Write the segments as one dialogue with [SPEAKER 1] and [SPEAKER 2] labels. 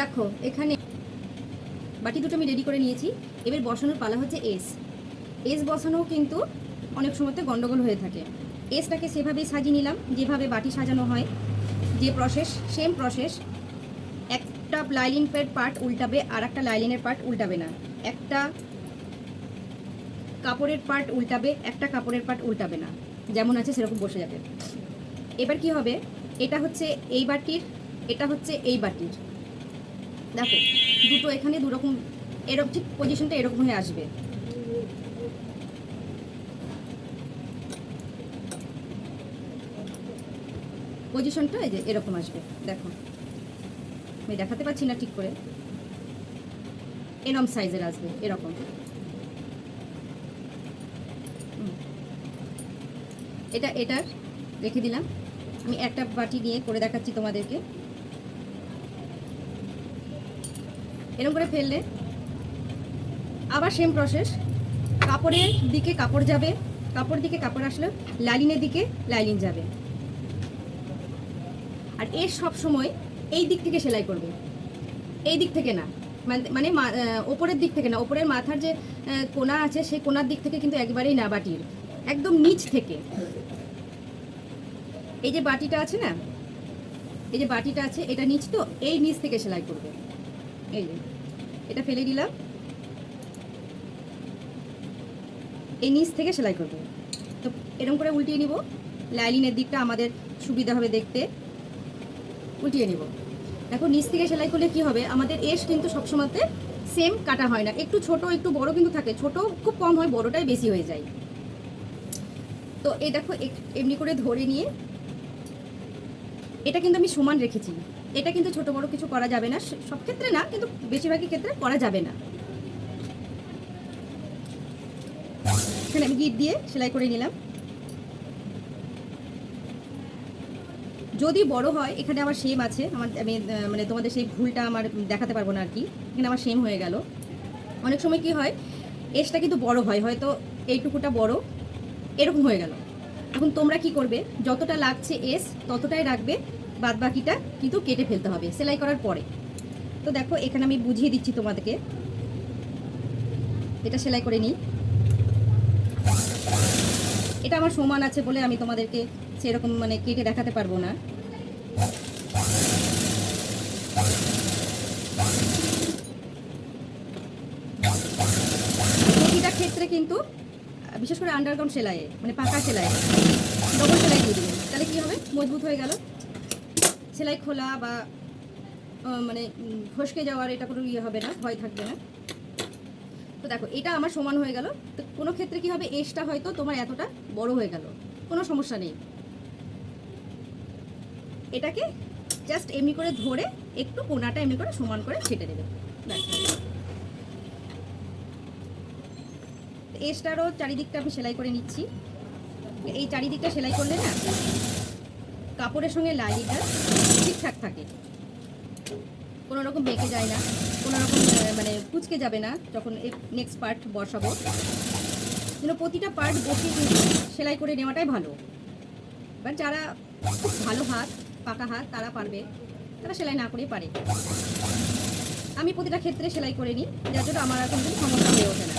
[SPEAKER 1] দেখো, এখানে বাটি দুটো আমি রেডি করে নিয়েছি। এবার বসানোর পালা হচ্ছে এস এস বসানো কিন্তু অনেক সময়তে গন্ডগোল হয়ে থাকে। এসটাকে সেভাবেই সাজিয়ে নিলাম, যেভাবে বাটি সাজানো হয়। যে প্রসেস সেম প্রসেস একটা লাইলিন লাইলিনের পার্ট উল্টাবে আর একটা লাইলিনের পার্ট উল্টাবে না। একটা কাপড়ের পার্ট উল্টাবে, একটা কাপড়ের পার্ট উল্টাবে না। যেমন আছে, সেরকম বসে যাবে। এবার কি হবে? এটা হচ্ছে এই বাটির, এটা হচ্ছে এই বাটির। দেখো, দুটো এখানে দুরকম এরকম ঠিক পজিশনটা এরকম হয়ে আসবে। পজিশনটা এই যে এরকম আসবে, দেখো। আমি দেখাতে পারছি না ঠিক করে। এরকম সাইজের আসবে, এরকম। এটা এটার রেখে দিলাম। আমি একটা বাটি নিয়ে করে দেখাচ্ছি তোমাদেরকে। এরকম করে ফেললে আবার সেম প্রসেস কাপড়ের দিকে কাপড় যাবে, কাপড় দিকে কাপড় আসলে লাইলিনের দিকে লাইলিন যাবে। আর এর সব সময় এই দিক থেকে সেলাই করবে। এই দিক থেকে না। মানে- মানে ওপরের দিক থেকে না। ওপরের মাথার যে কোনা আছে, সেই কোনার দিক থেকে কিন্তু একবারেই না বাটির। একদম নিচ থেকে। এই যে বাটিটা আছে না? এই যে বাটিটা আছে, এটা নিচ তো, এই নিচ থেকে সেলাই করবে। এই যে, এটা ফেলে দিলাম। এই নিচ থেকে সেলাই করবে। তো এরকম করে উল্টিয়ে নিব। লাইলিনের দিকটা আমাদের সুবিধা হবে দেখতে। উল্টিয়ে নিব। দেখো, নিচ থেকে সেলাই করলে কি হবে? আমাদের এস কিন্তু সবসময়তে সেম কাটা হয় না। একটু ছোট, একটু বড় কিন্তু থাকে। ছোট খুব কম হয়, বড়টাই বেশি হয়ে যায়। তো এই দেখো এমনি করে ধরে নিয়ে, এটা কিন্তু আমি সমান রেখেছি। এটা কিন্তু ছোট বড় কিছু করা যাবে না। সব ক্ষেত্রে না, কিন্তু বেশিরভাগই ক্ষেত্রে করা যাবে না। এখানে আমি গিট দিয়ে সেলাই করে নিলাম। যদি বড় হয়, এখানে আমার সেম আছে। আমার, আমি মানে তোমাদের সেই ভুলটা আমার দেখাতে পারব না আর কি। এখানে আমার সেম হয়ে গেল। অনেক সময় কি হয় এসটা কিন্তু বড় হয়, হয়তো এইটুকুটা বড়, এরকম হয়ে গেল। এখন তোমরা কি করবে? যতটা লাগছে এস ততটাই রাখবে। বাদ বাকিটা কিন্তু কেটে ফেলতে হবে, সেলাই করার পরে। তো দেখো, এখানে আমি বুঝিয়ে দিচ্ছি তোমাদেরকে। এটা সেলাই করে নিই। এটা আমার সমান আছে বলে আমি তোমাদেরকে সেরকম মানে কেটে দেখাতে পারব না। প্রতিটা ক্ষেত্রে কিন্তু, বিশেষ করে আন্ডারগ্রাউন্ড সেলাইয়ে মানে পাকা সেলাই ডবল সেলাই দিয়ে দিবেন তাহলে কি হবে? মজবুত হয়ে গেল। সেলাই খোলা বা মানে ফসকে যাওয়ার এটা কোনো ইয়ে হবে না, ভয় থাকবে না। তো দেখো, এটা আমার সমান হয়ে গেল। তো কোনো ক্ষেত্রে কি হবে এসটা হয়তো তোমার এতটা বড় হয়ে গেল। কোনো সমস্যা নেই। এটাকে জাস্ট এমনি করে ধরে একটু কোনাটা এমনি করে সমান করে ছেটে দেবে। এসটারও চারিদিকটা আমি সেলাই করে নিচ্ছি। এই চারিদিকটা সেলাই করলে না কাপড়ের সঙ্গে লাইনিটা ঠিকঠাক থাকে। কোনো রকম বেঁকে যায় না, কোনো রকম মানে কুচকে যাবে না যখন নেক্সট পার্ট বসাবো। যেন প্রতিটা পার্ট বসিয়ে কিন্তু সেলাই করে নেওয়াটাই ভালো। এবার যারা খুব ভালো হাত, পাকা হাত, তারা পারবে, তারা সেলাই না করেই পারে। আমি প্রতিটা ক্ষেত্রে সেলাই করে নিই, যার জন্য আমার কোনো সমস্যা হয়ে ওঠে না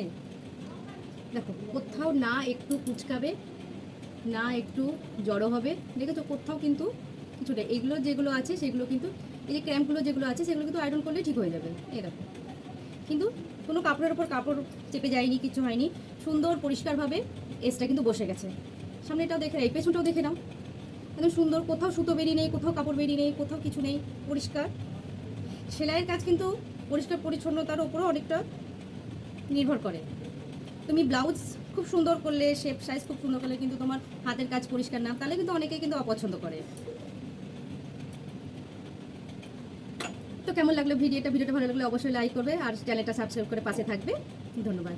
[SPEAKER 1] এই, দেখো, কোথাও না একটু কুচকাবে, না একটু জড়ো হবে, দেখেছ? কোথাও কিন্তু কিছু এগুলো যেগুলো আছে, সেগুলো কিন্তু, এই যে ক্র্যাম্পগুলো যেগুলো আছে, সেগুলো কিন্তু আয়রন করলে ঠিক হয়ে যাবে দেখো। কিন্তু কোনো কাপড়ের ওপর কাপড় চেপে যায়নি, কিছু হয়নি, সুন্দর পরিষ্কারভাবে এসটা কিন্তু বসে গেছে। সামনে এটাও দেখে এই পেছনটাও দেখে নাও। একদম সুন্দর, কোথাও সুতো বেরিয়ে নেই, কোথাও কাপড় বেরিয়ে নেই, কোথাও কিছু নেই, পরিষ্কার। সেলাইয়ের কাজ কিন্তু পরিষ্কার, পরিচ্ছন্নতার ওপরও অনেকটা নির্ভর করে। তুমি ব্লাউজ খুব সুন্দর করলে শেপ সাইজ খুব সুন্দর করলে কিন্তু তোমার হাতের কাজ পরিষ্কার না, তাহলে কিন্তু অনেকে কিন্তু অপছন্দ করে। তো কেমন লাগল ভিডিওটা ভিডিওটা ভালো লাগলে অবশ্যই লাইক করবে আর চ্যানেলটা সাবস্ক্রাইব করে পাশে থাকবে। ধন্যবাদ।